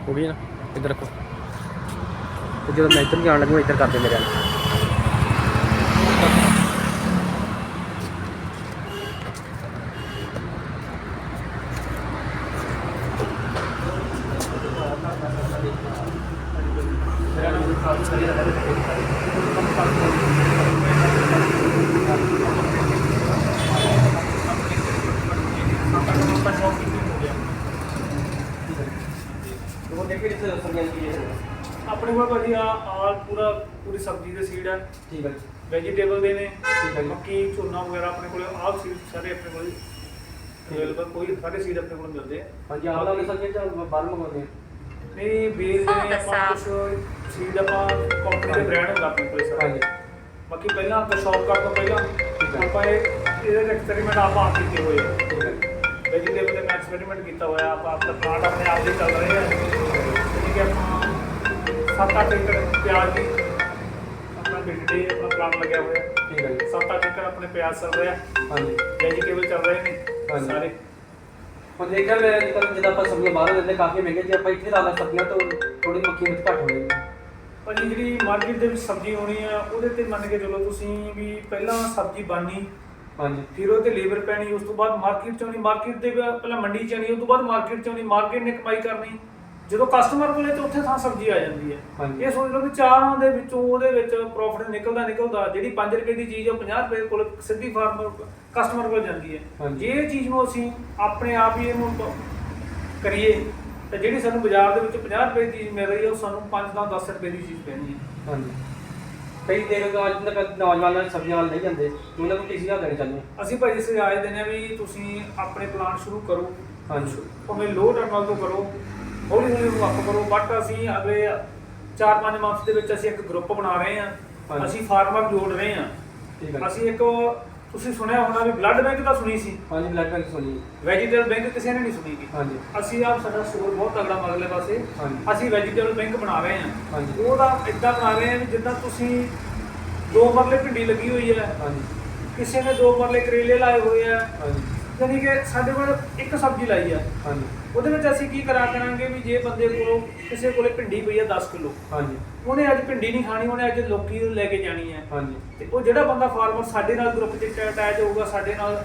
ਹੋ ਗਈ ਨਾ ਇੱਧਰ ਰੱਖੋ ਤੇ ਜਦੋਂ ਮੈਂ ਇੱਧਰ ਨੂੰ ਜਾਣ ਲੱਗੂ ਇੱਧਰ ਕਰ ਦੇ ਮੇਰੇ ਸਬਜ਼ੀਆਂ ਹੈ ਆਪਣੇ ਕੋਲ ਭਾਜੀ ਆ ਆਲ ਪੂਰਾ ਪੂਰੀ ਸਬਜ਼ੀ ਦੇ ਸੀਡ ਆ। ਠੀਕ ਹੈ ਵੈਜੀਟੇਬਲ ਦੇ ਨੇ ਠੀਕ ਹੈ ਜੀ। ਮੱਕੀ ਝੋਨਾ ਵਗੈਰਾ ਆਪਣੇ ਕੋਲ ਆਲ ਸੀਡ ਸਾਰੇ ਆਪਣੇ ਕੋਲ ਅਵੇਲੇਬਲ ਕੋਈ ਸਾਰੇ ਸੀਡ ਆਪਣੇ ਕੋਲ ਮਿਲਦੇ ਆ। ਹਾਂਜੀ ਆਪ ਦਾ ਸਬਜ਼ੀਆਂ ਚ ਬਾਹਰ ਮੰਗਵਾਉਂਦੇ ਨਹੀਂ ਬੀਜ ਜਿਵੇਂ ਆਪਾਂ ਕੁਝ ਸੀਡ ਆਪਾਂ ਕੰਪਨੀ ਦੇ ਬ੍ਰਾਂਡ ਹੁੰਦਾ ਆਪਣੇ ਕੋਲ ਸਾਰਾ। ਹਾਂਜੀ। ਬਾਕੀ ਪਹਿਲਾਂ ਆਪਾਂ ਸ਼ੌਪ ਕਰਨ ਤੋਂ ਪਹਿਲਾਂ। ਆਪਾਂ ਇਹ ਇਹਦੇ ਐਕਸਪੈਰੀਮੈਂਟ ਆਪਾਂ ਆਪ ਕੀਤੇ ਹੋਏ ਆ। ਵੈਜੀਟੇਬਲ ਦੇ ਮੈਂ ਐਕਸਪੈਰੀਮੈਂਟ ਕੀਤਾ ਹੋਇਆ ਆਪਾਂ ਆਪਣਾ ਪਲਾਂਟ ਆਪਣੇ ਆਪ ਦੇ ਚੱਲ ਰਹੇ ਆ। ਕਿ ਆਪਾਂ ਸੱਤ ਅੱਠ ਏਕੜ ਪਿਆਜ਼ ਦੀ ਆਪਣਾ ਬਿਲਡੇ ਆਪਣਾ ਪਲਾਂਟ ਲੱਗਿਆ ਹੋਇਆ। ਠੀਕ ਹੈ ਜੀ। ਸੱਤ ਅੱਠ ਏਕੜ ਆਪਣੇ ਪਿਆਜ਼ ਚੱਲ ਰਿਹਾ। ਹਾਂਜੀ। ਵੈਜੀਟੇਬਲ ਚੱਲ ਰਹੇ ਨੇ ਹਾਂਜੀ। ਸਾਰੇ। ਹੁਣ ਮੈਂ ਜਦੋਂ ਜਦੋਂ ਆਪਾਂ ਸਬਜ਼ੀਆਂ ਬਾਹਰ ਲੈਂਦੇ ਕਾਫੀ ਮਹਿੰਗੇ ਜੇ ਆਪਾਂ ਇੱਥੇ ਲਾਦਾ ਸਬਜ਼ੀਆਂ ਤਾਂ ਥੋੜੀ ਮੱਕੀ ਵਿੱਚ ਘੱਟ ਹੋ। ਜਾਂਦੀ ਭਾਜੀ ਜਿਹੜੀ ਮਾਰਕੀਟ ਦੇ ਵਿੱਚ ਸਬਜ਼ੀ ਹੋਣੀ ਆ ਉਹਦੇ ਤੇ ਮੰਨ ਕੇ ਚਲੋ ਤੁਸੀਂ ਵੀ ਪਹਿਲਾਂ ਸਬਜ਼ੀ ਬਾਨੀ ਹਾਂਜੀ। ਫਿਰ ਉਹ ਤੇ ਲੇਬਰ ਪੈਣੀ ਉਸ ਤੋਂ ਬਾਅਦ ਮਾਰਕੀਟ ਚ ਆਉਣੀ ਮਾਰਕੀਟ ਦੇ ਪਹਿਲਾਂ ਮੰਡੀ ਚ ਆਉਣੀ ਉਸ ਤੋਂ ਬਾਅਦ ਮਾਰਕੀਟ ਚ ਆਉਣੀ ਮਾਰਕੀਟ ਨੇ ਕਮਾਈ ਕਰਨੀ। ਜਦੋਂ ਕਸਟਮਰ ਕੋਲੇ ਤੇ ਉੱਥੇ ਥਾਂ ਸਬਜ਼ੀ ਆ ਜਾਂਦੀ ਹੈ। ਇਹ ਸੋਚ ਲਓ ਵੀ ਚਾਰਾਂ ਦੇ ਵਿੱਚੋਂ ਉਹਦੇ ਵਿੱਚ ਪ੍ਰੋਫਿਟ ਨਿਕਲਦਾ ਨਿਕਲਦਾ ਜਿਹੜੀ 5 ਰੁਪਏ ਦੀ ਚੀਜ਼ ਉਹ 50 ਰੁਪਏ ਕੋਲ ਸਿੱਧੀ ਫਾਰਮਰ ਕਸਟਮਰ ਕੋਲ ਜਾਂਦੀ ਹੈ। ਜੇ ਇਹ ਚੀਜ਼ ਨੂੰ ਅਸੀਂ ਆਪਣੇ ਆਪ ਹੀ ਇਹਨੂੰ ਕਰੀਏ ਤਾਂ ਜਿਹੜੀ ਸਾਨੂੰ ਬਾਜ਼ਾਰ ਦੇ ਵਿੱਚ 50 ਰੁਪਏ ਦੀ ਚੀਜ਼ ਮਿਲ ਰਹੀ ਹੈ ਉਹ ਸਾਨੂੰ 5 ਤੋਂ 10 ਰੁਪਏ ਦੀ ਚੀਜ਼ ਪੈਣੀ ਹੈ। ਹਾਂਜੀ। ਕਈ ਦੇਰ ਅੱਜ ਤੱਕ ਨੌਜਵਾਨਾਂ ਸਬਜ਼ੀਆਂ ਵੱਲ ਨਹੀਂ ਜਾਂਦੇ। ਉਹਨਾਂ ਨੂੰ ਕਿਸੇ ਦਾ ਦੇਣਾ ਚਾਹੁੰਦੇ। ਅਸੀਂ ਭਾਈ ਸੁਝਾਅ ਇਹ ਦਿੰਦੇ ਹਾਂ ਵੀ ਤੁਸੀਂ ਆਪਣੇ ਪਲਾਨ ਸ਼ੁਰੂ ਕਰੋ। ਹਾਂਜੀ। ਭਾਵੇਂ ਲੋ ਟਰਨਲ ਤੋਂ ਕਰੋ। ਹੌਲੀ ਹੌਲੀ ਉਹਨੂੰ ਅਪ ਕਰੋ ਬਟ ਅਸੀਂ ਅਗਲੇ 4-5 ਮੰਥ ਦੇ ਵਿੱਚ ਅਸੀਂ ਇੱਕ ਗਰੁੱਪ ਬਣਾ ਰਹੇ ਹਾਂ। ਅਸੀਂ ਫਾਰਮਰ ਜੋੜ ਰਹੇ ਹਾਂ। ਅਸੀਂ ਇੱਕ ਤੁਸੀਂ ਸੁਣਿਆ ਹੋਣਾ ਵੀ ਬਲੱਡ ਬੈਂਕ ਤਾਂ ਸੁਣੀ ਸੀ। ਹਾਂਜੀ ਬਲੱਡ ਬੈਂਕ ਸੁਣੀ। ਵੈਜੀਟੇਬਲ ਬੈਂਕ ਕਿਸੇ ਨੇ ਨਹੀਂ ਸੁਣੀ ਗੀ। ਹਾਂਜੀ। ਅਸੀਂ ਆਪ ਸਾਡਾ ਸਟੋਰ ਬਹੁਤ ਤਗੜਾ ਮਗਲੇ ਪਾਸੇ। ਅਸੀਂ ਵੈਜੀਟੇਬਲ ਬੈਂਕ ਬਣਾ ਰਹੇ ਹਾਂ। ਹਾਂਜੀ। ਉਹਦਾ ਇਦਾਂ ਬਣਾ ਰਹੇ ਹਾਂ ਵੀ ਜਿੱਦਾਂ ਤੁਸੀਂ ਦੋ ਮਰਲੇ ਭਿੰਡੀ ਲੱਗੀ ਹੋਈ ਹੈ। ਹਾਂਜੀ। ਕਿਸੇ ਨੇ ਦੋ ਮਰਲੇ ਕਰੇਲੇ ਲਾਏ ਹੋਏ ਆ। ਹਾਂਜੀ। ਯਾਨੀ ਕਿ ਸਾਡੇ ਕੋਲ ਇੱਕ ਸਬਜ਼ੀ ਲਾਈ ਆ। ਹਾਂਜੀ। ਉਹਦੇ ਵਿੱਚ ਅਸੀਂ ਕੀ ਕਰਾ ਕਰਾਂਗੇ ਵੀ ਜੇ ਬੰਦੇ ਕੋਲੋਂ ਕਿਸੇ ਕੋਲੇ ਭਿੰਡੀ ਪਈ ਆ 10 ਕਿਲੋ ਹਾਂਜੀ। ਉਹਨੇ ਅੱਜ ਭਿੰਡੀ ਨਹੀਂ ਖਾਣੀ ਉਹਨੇ ਅੱਜ ਲੋਕੀ ਨੂੰ ਲੈ ਕੇ ਜਾਣੀ ਹੈ ਹਾਂਜੀ। ਤੇ ਉਹ ਜਿਹੜਾ ਬੰਦਾ ਫਾਰਮਰ ਸਾਡੇ ਨਾਲ ਗਰੁੱਪ 'ਚ ਅਟੈਚ ਹੋਊਗਾ ਸਾਡੇ ਨਾਲ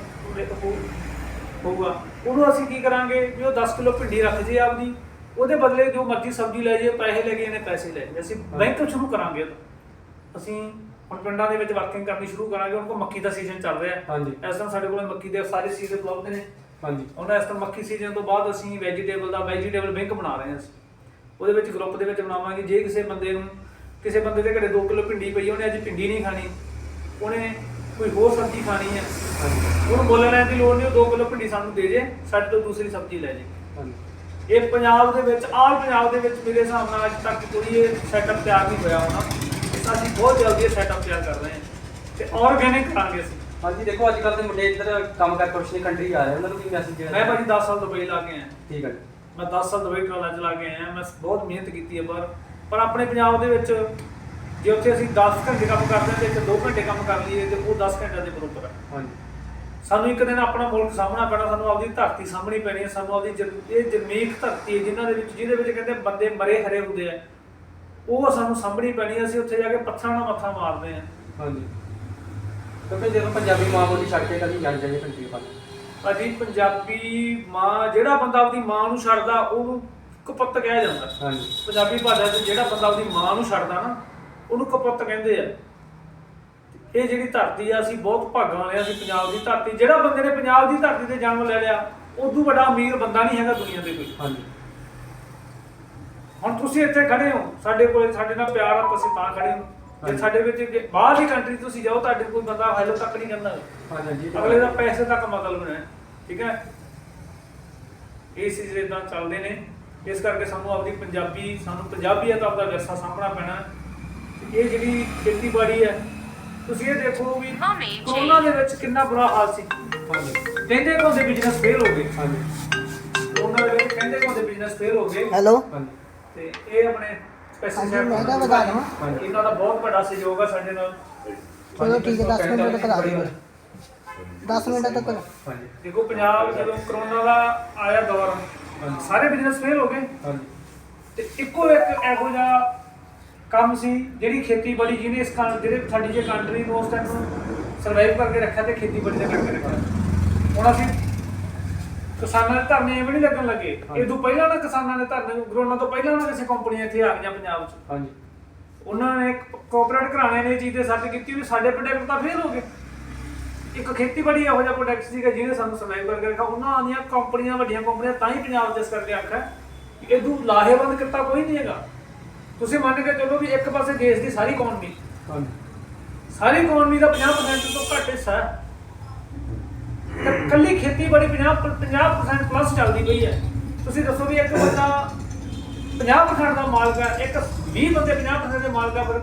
ਹੋਊਗਾ। ਉਹਨੂੰ ਅਸੀਂ ਕੀ ਕਰਾਂਗੇ ਵੀ ਉਹ 10 ਕਿਲੋ ਭਿੰਡੀ ਰੱਖ ਜੇ ਆਪਦੀ ਉਹਦੇ ਬਦਲੇ ਜੋ ਮਰਜ਼ੀ ਸਬਜ਼ੀ ਲੈ ਜੇ ਪੈਸੇ ਲੈ ਕੇ ਇਹਨੇ ਪੈਸੇ ਲੈ ਜੇ ਅਸੀਂ ਬੈਂਕ ਸ਼ੁਰੂ ਕਰਾਂਗੇ। ਅਸੀਂ ਹੁਣ ਪਿੰਡਾਂ ਦੇ ਵਿੱਚ ਵਰਕਿੰਗ ਕਰਨੀ ਸ਼ੁਰੂ ਕਰਾਂਗੇ ਉਹਨਾਂ ਕੋਲ ਮੱਕੀ ਦਾ ਸੀਜ਼ਨ ਚੱਲ ਰਿਹਾ। ਹਾਂਜੀ। ਇਸ ਤਰ੍ਹਾਂ ਸਾਡੇ ਕੋਲ ਮੱਕੀ ਦੇ ਸਾਰੇ ਸੀਜ਼ਨ ਉਪਲਬਧ ਨੇ। ਹਾਂਜੀ। ਉਹਨਾਂ ਇਸ ਤਰ੍ਹਾਂ ਮੱਕੀ ਸੀਜ਼ਨ ਤੋਂ ਬਾਅਦ ਅਸੀਂ ਵੈਜੀਟੇਬਲ ਦਾ ਵੈਜੀਟੇਬਲ ਬੈਂਕ ਬਣਾ ਰਹੇ ਹਾਂ ਅਸੀਂ। ਉਹਦੇ ਵਿੱਚ ਗਰੁੱਪ ਦੇ ਵਿੱਚ ਬਣਾਵਾਂਗੇ ਜੇ ਕਿਸੇ ਬੰਦੇ ਨੂੰ ਕਿਸੇ ਬੰਦੇ ਦੇ ਘਰੇ 2 ਕਿਲੋ ਭਿੰਡੀ ਪਈ ਉਹਨੇ ਅੱਜ ਭਿੰਡੀ ਨਹੀਂ ਖਾਣੀ। ਉਹਨੇ ਕੋਈ ਹੋਰ ਸਬਜ਼ੀ ਖਾਣੀ ਹੈ। ਹਾਂਜੀ। ਉਹਨੂੰ ਬੋਲਣ ਲੈਣ ਦੀ ਲੋੜ ਨਹੀਂ ਉਹ 2 ਕਿਲੋ ਭਿੰਡੀ ਸਾਨੂੰ ਦੇ ਜੇ ਸਾਡੇ ਤੋਂ ਦੂਸਰੀ ਸਬਜ਼ੀ ਲੈ ਜੇ। ਹਾਂਜੀ। ਇਹ ਪੰਜਾਬ ਦੇ ਵਿੱਚ ਆਲ ਪੰਜਾਬ ਦੇ ਵਿੱਚ ਮੇਰੇ ਹਿਸਾਬ ਨਾਲ ਅੱਜ ਤੱਕ ਕੋਈ ਇਹ ਸੈਟਅਪ ਤਿਆਰ ਨਹੀਂ ਹੋਇਆ ਹੋਣਾ। ਅਸੀਂ ਬਹੁਤ ਜਲਦੀ ਇਹ ਸੈਟਅਪ ਤਿਆਰ ਕਰ ਰਹੇ ਹਾਂ ਤੇ ਆਰਗੇਨਿਕ ਕਰਾਂਗੇ ਅਸੀਂ। ਹਾਂਜੀ ਦੇਖੋ ਅੱਜ ਕੱਲ੍ਹ ਦੇ ਮੁੰਡੇ ਇੱਧਰ ਕੰਮ ਕਰ ਕੁਛ ਨਹੀਂ ਕੰਟਰੀ ਆ ਰਹੇ ਉਹਨਾਂ ਨੂੰ ਕੀ ਮੈਸੇਜ ਦੇਣਾ? ਮੈਂ ਭਾਜੀ 10 ਸਾਲ ਦੁਬਈ ਲਾ ਕੇ ਆਇਆ ਠੀਕ ਹੈ ਜੀ। ਮੈਂ 10 ਸਾਲ ਦੁਬਈ ਟਰਾਲਾ ਚਲਾ ਕੇ ਆਇਆ ਮੈਂ ਬਹੁਤ ਮਿਹਨਤ ਕੀਤੀ ਹੈ ਪਰ ਪਰ ਆਪਣੇ ਪੰਜਾਬ ਦੇ ਵਿੱਚ ਜੇ ਉੱਥੇ ਅਸੀਂ 10 ਘੰਟੇ ਕੰਮ ਕਰਦੇ ਹਾਂ ਤੇ ਇੱਥੇ 2 ਘੰਟੇ ਕੰਮ ਕਰ ਲਈਏ ਤੇ ਉਹ 10 ਘੰਟਿਆਂ ਦੇ ਬਰੋਬਰ ਹੈ। ਹਾਂਜੀ। ਸਾਨੂੰ ਇੱਕ ਦਿਨ ਆਪਣਾ ਮੁਲਕ ਸਾਹਮਣਾ ਪੈਣਾ ਸਾਨੂੰ ਆਪਦੀ ਧਰਤੀ ਸਾਹਮਣੀ ਪੈਣੀ ਹੈ ਸਾਨੂੰ ਆਪਦੀ ਇਹ ਜਰਮੀਕ ਧਰਤੀ ਹੈ ਜਿਨ੍ਹਾਂ ਦੇ ਵਿੱਚ ਜਿਹਦੇ ਵਿੱਚ ਕਹਿੰਦੇ ਬੰਦੇ ਮਰੇ ਹਰੇ ਹੁੰਦੇ ਆ। ਉਹ ਸਾਨੂੰ ਸਾਹਮਣੀ ਪੈਣੀ ਅਸੀਂ ਉੱਥੇ ਜਾ ਕੇ ਪੱਥਰਾਂ ਨਾਲ ਮੱਥਾ ਮਾਰਦੇ ਆ। ਹਾਂਜੀ। ਕਿਉਂਕਿ ਜਦੋਂ ਪੰਜਾਬੀ ਮਾਂ ਬੋਲੀ ਛੱਡ ਕੇ ਕਦੀ ਜਾਣ ਜਾਈਏ ਕੰਟਰੀ ਵੱਲ ਭਾਜੀ ਪੰਜਾਬੀ ਮਾਂ ਜਿਹੜਾ ਬੰਦਾ ਆਪਦੀ ਮਾਂ ਨੂੰ ਛੱਡਦਾ ਉਹਨੂੰ ਕਪੱਤ ਕਿਹਾ ਜਾਂਦਾ। ਹਾਂਜੀ। ਪੰਜਾਬੀ ਭਾਸ਼ਾ 'ਚ ਜਿਹੜਾ ਬੰਦਾ ਆਪਦੀ ਮਾਂ ਨੂੰ ਛੱਡਦਾ ਨਾ ਉਹਨੂੰ ਕਪੱਤ ਕਹਿੰਦੇ ਆ। ਇਹ ਜਿਹੜੀ ਧਰਤੀ ਆ ਅਸੀਂ ਬਹੁਤ ਭਾਗਾਂ ਵਾਲੇ ਆ ਅਸੀਂ ਪੰਜਾਬ ਦੀ ਧਰਤੀ। ਜਿਹੜਾ ਬੰਦੇ ਨੇ ਪੰਜਾਬ ਦੀ ਧਰਤੀ ਤੇ ਜਨਮ ਲੈ ਲਿਆ ਉਦੋਂ ਵੱਡਾ ਅਮੀਰ ਬੰਦਾ ਨਹੀਂ ਹੈਗਾ ਦੁਨੀਆ ਤੇ ਕੋਈ ਹਾਂਜੀ। ਹੁਣ ਤੁਸੀਂ ਇੱਥੇ ਖੜੇ ਹੋ ਸਾਡੇ ਕੋਲ ਸਾਡੇ ਨਾਲ ਪਿਆਰ ਆ ਤੁਸੀਂ ਤਾਂ ਖੜੇ ਹੋ। ਜੇ। ਸਾਡੇ ਵਿੱਚ ਜੇ ਬਾਹਰ ਦੀ ਕੰਟਰੀ ਤੁਸੀਂ ਜਾਓ ਤੁਹਾਡੇ ਕੋਈ ਬੰਦਾ ਹਾਲੇ ਤੱਕ ਨਹੀਂ ਕਹਿੰਦਾ ਹਾਂਜੀ ਅਗਲੇ ਦਾ ਪੈਸੇ ਤੱਕ ਮਤਲਬ ਹੈ ਠੀਕ ਹੈ? ਇਹ ਚੀਜ਼ ਇਦਾਂ ਚੱਲਦੇ ਨੇ। ਇਸ ਕਰਕੇ ਸਾਨੂੰ ਆਪਦੀ ਪੰਜਾਬੀ ਸਾਨੂੰ ਪੰਜਾਬੀਅਤ ਆਪਦਾ ਵਿਰਸਾ ਸਾਹਮਣਾ ਪੈਣਾ ਇਹ ਜਿਹੜੀ ਖੇਤੀਬਾੜੀ ਹੈ ਤੁਸੀਂ ਇਹ ਦੇਖੋ ਵੀ ਕਰੋਨਾ ਦੇ ਵਿੱਚ ਕਿੰਨਾ ਬੁਰਾ ਹਾਲ ਸੀ। ਹਾਂਜੀ। ਕਹਿੰਦੇ ਕੋਦੇ ਬਿਜ਼ਨਸ ਫੇਲ ਹੋ ਗਏ। ਹਾਂਜੀ। ਕਰੋਨਾ ਦੇ ਵਿੱਚ ਕਹਿੰਦੇ ਕੋਦੇ ਬਿਜ਼ਨਸ ਫੇਲ ਹੋ ਗਏ। ਹੈਲੋ ਹਾਂਜੀ। ਤੇ ਇਹ ਆਪਣੇ ਪੈਸਟੀਸਾਈਡ ਮੈਂ ਕਿਹਾ ਵਧਾ ਦੇਵਾਂ। ਹਾਂਜੀ। ਇਹਨਾਂ ਦਾ ਬਹੁਤ ਵੱਡਾ ਸਹਿਯੋਗ ਹੈ ਸਾਡੇ ਨਾਲ ਚਲੋ ਠੀਕ ਹੈ 10 ਮਿੰਟ ਤੱਕ ਆ ਜਾਓ 10 ਮਿੰਟ ਤੱਕ ਹਾਂਜੀ ਦੇਖੋ ਪੰਜਾਬ ਜਦੋਂ ਕਰੋਨਾ ਦਾ ਆਇਆ ਦੌਰ ਹਾਂਜੀ। ਸਾਰੇ ਬਿਜ਼ਨਸ ਫੇਲ ਹੋ ਗਏ ਹਾਂਜੀ ਤੇ ਇੱਕੋ ਇੱਕ ਇਹੋ ਜਿਹਾ ਕੰਮ ਸੀ ਜਿਹੜੀ ਖੇਤੀਬਾੜੀ ਜਿਹਨੇ ਇਸ ਕਾਂ ਜਿਹੜੇ ਸਾਡੀ ਜੇ ਕੰਟਰੀ ਨੂੰ ਉਸ ਟਾਈਮ ਨੂੰ ਸਰਵਾਈਵ ਕਰਕੇ ਰੱਖਿਆ ਤੇ ਖੇਤੀਬਾੜੀ ਦਾ ਕਰਕੇ ਰੱਖਿਆ ਹੁਣ ਅਸੀਂ ਕਿਸਾਨਾਂ ਦੇ ਧਰਨੇ ਐਵੇਂ ਨਹੀਂ ਲੱਗਣ ਲੱਗੇ। ਹਾਂਜੀ। ਇਹ ਤੋਂ ਪਹਿਲਾਂ ਨਾ ਕਿਸਾਨਾਂ ਦੇ ਧਰਨੇ ਕਰੋਨਾ ਤੋਂ ਪਹਿਲਾਂ ਨਾ ਕਿਸੇ ਕੰਪਨੀਆਂ ਇੱਥੇ ਆ ਗਈਆਂ ਪੰਜਾਬ 'ਚ। ਹਾਂਜੀ। ਉਹਨਾਂ ਨੇ ਕੋਆਪਰੇਟ ਘਰਾਣੇ ਨੇ ਇਹ ਚੀਜ਼ ਤੇ ਸਰਚ ਕੀਤੀ ਵੀ ਸਾਡੇ ਪ੍ਰੋਡਕਟ ਤਾਂ ਫੇਲ ਹੋ ਗਏ। ਇੱਕ ਖੇਤੀਬਾੜੀ ਇਹੋ ਜਿਹਾ ਪ੍ਰੋਡਕਟ ਸੀਗਾ ਜਿਹਨੇ ਸਾਨੂੰ ਸਰਵਾਈਵ ਕਰਕੇ ਰੱਖਿਆ। ਉਹਨਾਂ ਦੀਆਂ ਕੰਪਨੀਆਂ ਵੱਡੀਆਂ ਕੰਪਨੀਆਂ ਤਾਂ ਹੀ ਪੰਜਾਬ 'ਚ ਇਸ ਕਰਕੇ ਆਖਿਆ ਕਿ ਇਹਨੂੰ ਲਾਹੇਵੰਦ ਕੀਤਾ ਕੋਈ ਨਹੀਂ ਹੈਗਾ। ਤੁਸੀਂ ਮੰਨ ਕੇ ਚੱਲੋ ਵੀ ਇੱਕ ਪਾਸੇ ਦੇਸ਼ ਦੀ ਸਾਰੀ ਇਕਨੋਮੀ ਹਾਂਜੀ। ਸਾਰੀ ਇਕਨੋਮੀ ਦਾ 50% ਤੋਂ ਘੱਟ ਹਿੱਸਾ ਹੈ। ਤੇ ਕੱਲੀ ਖੇਤੀਬਾੜੀ 50 50% ਪਲੱਸ ਚੱਲਦੀ ਪਈ ਹੈ। ਤੁਸੀਂ ਦੱਸੋ ਵੀ ਇੱਕ ਬੰਦਾ 50% ਦਾ ਮਾਲਕ ਹੈ ਇੱਕ 20 ਬੰਦੇ 50% ਦੇ ਮਾਲਕ ਹੈ ਫਿਰ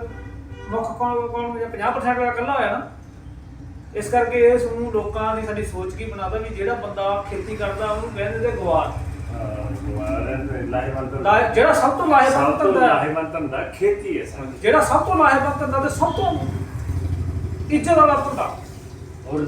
ਮੁੱਖ ਕੌਣ ਕੌਣ ਜਾਂ 50% ਦਾ ਇਕੱਲਾ ਹੋਇਆ ਨਾ। ਇਸ ਕਰਕੇ ਇਸ ਨੂੰ ਲੋਕਾਂ ਦੀ ਸਾਡੀ ਸੋਚ ਕੀ ਬਣਾਦਾ ਵੀ ਜਿਹੜਾ ਬੰਦਾ ਖੇਤੀ ਕਰਦਾ ਉਹਨੂੰ ਕਹਿੰਦੇ ਤੇ ਗਵਾਰ ਲਾਹੇਵੰਦ ਲਾ- ਜਿਹੜਾ ਸਭ ਤੋਂ ਲਾਹੇਵੰਦ ਤੋਂ ਧੰਦਾ ਹੈ। ਲਾਹੇਵੰਦ ਧੰਦਾ ਖੇਤੀ ਹੈ ਸਰ। ਜਿਹੜਾ ਸਭ ਤੋਂ ਲਾਹੇਵੰਦ ਧੰਦਾ ਤੇ ਸਭ ਤੋਂ ਇੱਜ਼ਤ ਵਾਲਾ ਧੰਦਾ। ਔਰ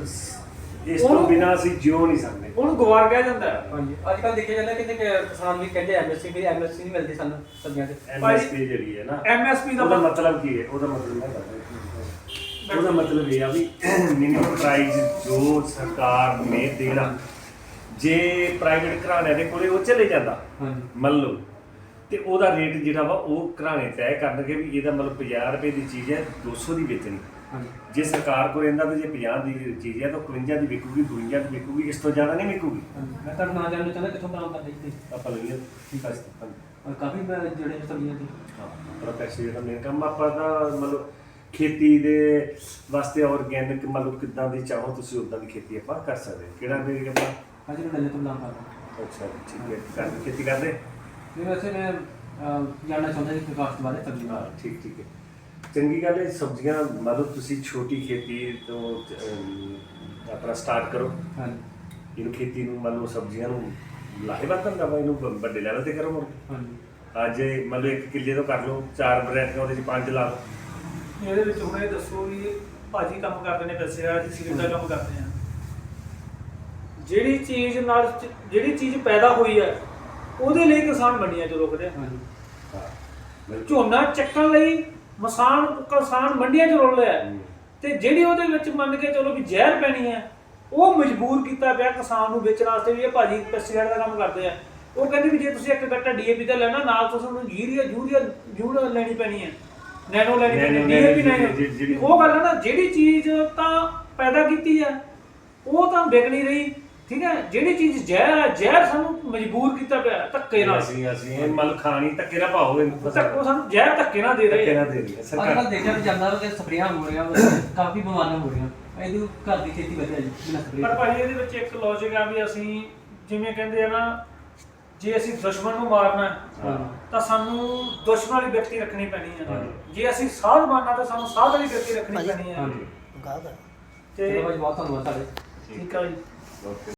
ਇਸ ਤੋਂ ਬਿਨਾ ਅਸੀਂ ਜਿਉ ਨਹੀਂ ਸਕਦੇ। ਉਹਨੂੰ ਗਵਾਰ ਕਿਹਾ ਜਾਂਦਾ ਹੈ। ਹਾਂਜੀ। ਅੱਜ ਕੱਲ ਦੇਖਿਆ ਜਾਂਦਾ ਕਿ ਕਿਸਾਨ ਵੀ ਕਹਿੰਦੇ ਐਮਐਸਸੀ ਵੀ ਐਮਐਸਸੀ ਨਹੀਂ ਮਿਲਦੀ ਸਾਨੂੰ ਸਬਜ਼ੀਆਂ ਤੇ ਐਮਐਸਪੀ ਜਿਹੜੀ ਹੈ ਨਾ ਐਮਐਸਪੀ ਦਾ ਉਹਦਾ ਮਤਲਬ ਮਤਲਬ ਕੀ ਹੈ? ਉਹਦਾ ਮਤਲਬ ਮੈਂ ਦੱਸਦਾ ਉਹਦਾ ਮਤਲਬ ਇਹ ਆ ਵੀ ਮਿਨੀਮਮ ਪ੍ਰਾਈਸ ਜੋ ਸਰਕਾਰ ਨੇ ਦੇਣਾ ਜੇ ਪ੍ਰਾਈਵੇਟ ਘਰਾਣਿਆਂ ਦੇ ਕੋਲੇ ਉਹ ਚਲੇ ਜਾਂਦਾ ਹਾਂਜੀ। ਮੰਨ ਲਓ। ਤੇ ਉਹਦਾ ਰੇਟ ਜਿਹੜਾ ਵਾ ਉਹ ਘਰਾਣੇ ਤੈਅ ਕਰਨਗੇ ਵੀ ਇਹਦਾ ਮਤਲਬ 50 ਰੁਪਏ ਦੀ ਚੀਜ਼ ਹੈ 200 ਦੀ ਵੇਚਣੀ। ਹਾਂਜੀ। ਜੇ ਸਰਕਾਰ ਕੋਲ ਇਹਦਾ ਤੇ ਜੇ 50 ਦੀ ਚੀਜ਼ ਹੈ ਤਾਂ 51 ਦੀ ਵਿਕੂਗੀ 52 ਦੀ ਵਿਕੂਗੀ ਇਸ ਤੋਂ ਜ਼ਿਆਦਾ ਨਹੀਂ ਵਿਕੂਗੀ। ਮੈਂ ਤੁਹਾਨੂੰ ਨਾ ਜਾਣਨਾ ਚਾਹੁੰਦਾ ਕਿੱਥੋਂ ਕੰਮ ਕਰਦੇ ਜੀ ਆਪਾਂ ਲਈਏ। ਠੀਕ ਹੈ ਔਰ ਕਾਫੀ ਜਿਹੜੇ ਸਬਜ਼ੀਆਂ ਦੀ ਆਪਣਾ ਪੈਸੇ ਜਿਹੜਾ ਮੇਨ ਕੰਮ ਆਪਾਂ ਦਾ ਮਤਲਬ ਖੇਤੀ ਦੇ ਵਾਸਤੇ ਆਰਗੈਨਿਕ ਮਤਲਬ ਕਿੱਦਾਂ ਦੀ ਚਾਹੋ ਤੁਸੀਂ ਉਦਾਂ ਦੀ ਖੇਤੀ ਆਪਾਂ ਕਰ ਸਕਦੇ ਹਾਂ। ਕਿਹੜਾ ਵੀ ਆਪਾਂ ਹਾਂਜੀ ਮੈਂ ਨੱਲੇ ਤੋਂ ਨਾਮ ਕਰਦਾ ਅੱਛਾ ਠੀਕ ਹੈ। ਖੇਤੀ ਕਰਦੇ? ਨਹੀਂ ਵੈਸੇ ਮੈਂ ਅਹ, ਜਾਣਨਾ ਚਾਹੁੰਦਾ ਸੀ ਵਿਕਾਸ ਬਾਰੇ ਸਬਜ਼ੀ ਹਾਂ ਬਾਰੇ ਠੀਕ ਠੀਕ ਹੈ। ਚੰਗੀ ਗੱਲ ਹੈ ਸਬਜ਼ੀਆਂ ਮਤਲਬ ਤੁਸੀਂ ਛੋਟੀ ਖੇਤੀ ਤੋਂ ਅਮ, ਆਪਣਾ ਸਟਾਰਟ ਕਰੋ। ਹਾਂਜੀ। ਇਹਨੂੰ ਖੇਤੀ ਨੂੰ ਮੰਨ ਲਓ ਸਬਜ਼ੀਆਂ ਨੂੰ ਲਾਹੇਵੰਦ ਧੰਦਾ ਵਾ ਇਹਨੂੰ ਵ- ਵੱਡੇ ਲੈਵਲ ਤੇ ਕਰੋ। ਹਾਂਜੀ। ਅੱਜ ਇਹ ਮੰਨ ਲਓ ਇੱਕ ਕਿੱਲੇ ਤੋਂ ਕਰ ਲਓ ਚਾਰ ਵੈਰਾਈਟੀਆਂ ਉਹਦੇ ਚ ਪੰਜ ਲਾ ਲਓ। ਇਹਦੇ ਵਿੱਚ ਹੁਣ ਇਹ ਦੱਸੋ ਵੀ ਭਾਜੀ ਕੰਮ ਕਰਦੇ ਨੇ ਪੈਸੇ ਆ ਅਸੀਂ ਦਾ ਕੰਮ ਕਰਦੇ ਆ। ਜਿਹੜੀ ਚੀਜ਼ ਨਾਲ ਜਿਹੜੀ ਚੀਜ਼ ਪੈਦਾ ਹੋਈ ਹੈ ਉਹਦੇ ਲਈ ਕਿਸਾਨ ਮੰਡੀਆਂ 'ਚ ਰੁਕਦੇ ਹਾਂਜੀ ਹਾਂ ਬਿਲਕੁਲ। ਝੋਨਾ ਚੱਕਣ ਲਈ ਮਸਾਨ ਕਿਸਾਨ ਮੰਡੀਆਂ 'ਚ ਰੁਲ ਰਿਹਾ ਹੈ। ਹਮ। ਤੇ ਜਿਹੜੀ ਉਹਦੇ ਵਿੱਚ ਮੰਨ ਕੇ ਚਲੋ ਵੀ ਜ਼ਹਿਰ ਪੈਣੀ ਹੈ ਉਹ ਮਜਬੂਰ ਕੀਤਾ ਪਿਆ ਕਿਸਾਨ ਨੂੰ ਵੇਚਣ ਵਾਸਤੇ ਵੀ ਇਹ ਭਾਜੀ ਪੈਸਟੀਸਾਈਡ ਦਾ ਕੰਮ ਕਰਦੇ ਆ ਉਹ ਕਹਿੰਦੇ ਵੀ ਜੇ ਤੁਸੀਂ ਇੱਕ ਗੱਟਾ ਡੀਏਪੀ ਦਾ ਲੈਣਾ ਨਾਲ ਤੁਸੀਂ ਉਹਨੂੰ ਯੂਰੀਆ ਯੂਰੀਆ ਯੂਰੀਆ ਲੈਣੀ ਪੈਣੀ ਹੈ ਨੈਨੋ ਲੈਣੀ ਪੈਣੀ ਨੈਨੋ- ਡੀਏਪੀ ਨਹੀਂ ਉਹ ਗੱਲ ਹੈ ਨਾ ਜਿਹੜੀ ਚੀਜ਼ ਤਾਂ ਪੈਦਾ ਕੀਤੀ ਹੈ ਉਹ ਤਾਂ ਵਿਕ ਨਹੀਂ ਰਹੀ ਠੀਕ ਹੈ ਜਿਹੜੀ ਚੀਜ਼ ਜ਼ਹਿਰ ਹੈ ਜ਼ਹਿਰ ਸਾਨੂੰ ਮਜਬੂਰ ਕੀਤਾ ਪਿਆ ਹੈ, ਧੱਕੇ ਨਾਲ। ਅਸੀਂ ਅਸੀਂ ਇਹ ਮਤਲਬ ਖਾਣੀ ਧੱਕੇ ਨਾ ਪਾਓ ਇਹਨੂੰ। ਧੱਕੋ ਸਾਨੂੰ ਜ਼ਹਿਰ ਧੱਕੇ ਨਾਲ ਦੇ ਰਹੇ ਧੱਕੇ ਆ ਨਾ ਦੇ ਰਹੀ ਹੈ ਅੱਜ ਸਰਕਾਰ ਕੱਲ ਦੇਖਿਆ ਵੀ ਜਾਂਦਾ ਕਿ ਸਪਰੇਆਂ ਹੋ ਰਹੀਆਂ ਵਾ, ਕਾਫੀ ਬਿਮਾਰੀਆਂ ਹੋ ਰਹੀਆਂ। ਇਹਦੀ ਘਰ ਦੀ ਖੇਤੀ ਵਧੀਆ ਜੀ ਬਿਨਾਂ ਪਰ ਸਪਰੇਅ ਭਾਈ ਇਹਦੇ ਵਿੱਚ ਇੱਕ ਲੌਜੀਕ ਆ ਵੀ ਅਸੀਂ ਜਿਵੇਂ ਕਹਿੰਦੇ ਆ ਨਾ ਜੇ ਅਸੀਂ ਦੁਸ਼ਮਣ ਨੂੰ ਮਾਰਨਾ ਹੈ, ਹਾਂ। ਤਾਂ ਸਾਨੂੰ ਦੁਸ਼ਮਣ ਵਾਲੀ ਵਿਅਕਤੀ ਰੱਖਣੀ ਪੈਣੀ ਹੈ। ਜੇ ਅਸੀਂ ਸਾਧ ਬਣਨਾ ਤਾਂ ਸਾਨੂੰ ਸਾਧ ਵਾਲੀ ਵਿਅਕਤੀ ਰੱਖਣੀ। ਪੈਣੀ ਹੈ। ਹਾਂਜੀ ਗਾਹ ਦਾ ਤੇ ਚਲੋ ਭਾਈ ਬਹੁਤ ਧੰਨਵਾਦ ਤੁਹਾਡੇ। ਠੀਕ ਆ ਜੀ। ਓਕੇ।